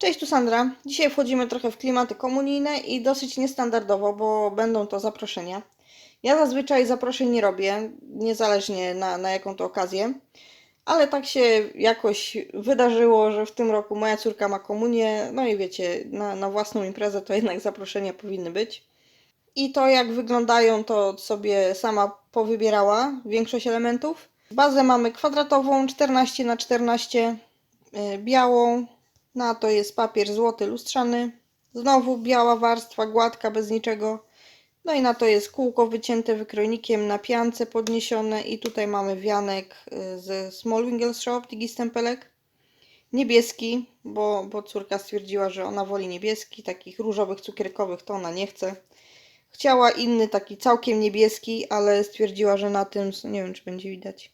Cześć, tu Sandra. Dzisiaj wchodzimy trochę w klimaty komunijne i dosyć niestandardowo, bo będą to zaproszenia. Ja zazwyczaj zaproszeń nie robię, niezależnie na, na jaką to okazję, ale tak się jakoś wydarzyło, że w tym roku moja córka ma komunię, no i wiecie, na, na własną imprezę to jednak zaproszenia powinny być. I to jak wyglądają, to sobie sama powybierała większość elementów. Bazę mamy kwadratową 14 na 14 y, białą, na to jest papier złoty lustrzany. Znowu biała warstwa, gładka, bez niczego. No i na to jest kółko wycięte wykrojnikiem na piance podniesione. I tutaj mamy wianek y, ze Small Wingles Shop, Digi Stempelek. Niebieski, bo, bo córka stwierdziła, że ona woli niebieski. Takich różowych, cukierkowych to ona nie chce. Chciała inny, taki całkiem niebieski, ale stwierdziła, że na tym, nie wiem czy będzie widać,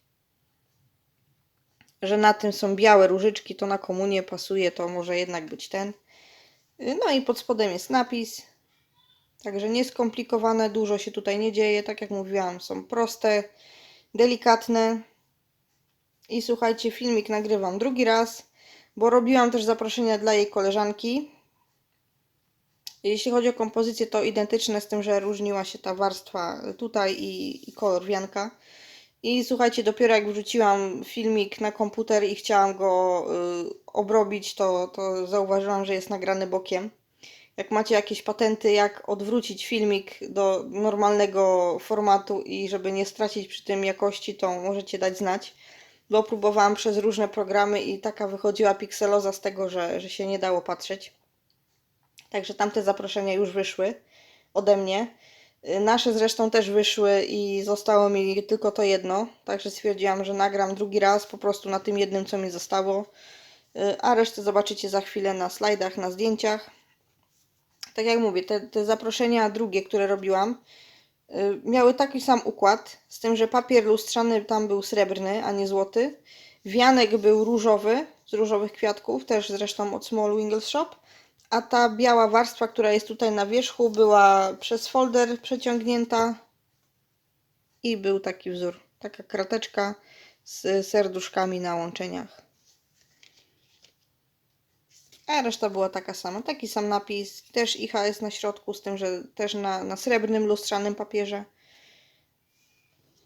że na tym są białe różyczki, to na komunię pasuje, to może jednak być ten. No i pod spodem jest napis. Także nieskomplikowane, dużo się tutaj nie dzieje. Tak jak mówiłam, są proste, delikatne. I słuchajcie, filmik nagrywam drugi raz, bo robiłam też zaproszenia dla jej koleżanki. Jeśli chodzi o kompozycję, to identyczne z tym, że różniła się ta warstwa tutaj i, i kolor wianka. I słuchajcie, dopiero jak wrzuciłam filmik na komputer i chciałam go y, obrobić, to, to zauważyłam, że jest nagrany bokiem. Jak macie jakieś patenty, jak odwrócić filmik do normalnego formatu i żeby nie stracić przy tym jakości, to możecie dać znać. Bo próbowałam przez różne programy i taka wychodziła pikseloza z tego, że, że się nie dało patrzeć. Także tamte zaproszenia już wyszły ode mnie. Nasze zresztą też wyszły i zostało mi tylko to jedno, także stwierdziłam, że nagram drugi raz po prostu na tym jednym, co mi zostało. Y, A resztę zobaczycie za chwilę na slajdach, na zdjęciach. Tak jak mówię, te, te zaproszenia drugie, które robiłam, y, miały taki sam układ, z tym, że papier lustrzany tam był srebrny, a nie złoty. Wianek był różowy, z różowych kwiatków, też zresztą od Small Wingles Shop a ta biała warstwa, która jest tutaj na wierzchu, była przez folder przeciągnięta i był taki wzór, taka krateczka z serduszkami na łączeniach. A reszta była taka sama, taki sam napis, też IHS na środku, z tym, że też na, na srebrnym, lustrzanym papierze.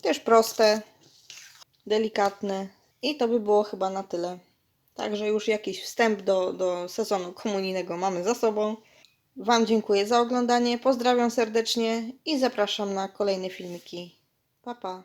Też proste, delikatne i to by było chyba na tyle. Także już jakiś wstęp do, do sezonu komunijnego mamy za sobą. Wam dziękuję za oglądanie, pozdrawiam serdecznie i zapraszam na kolejne filmiki. Pa, pa.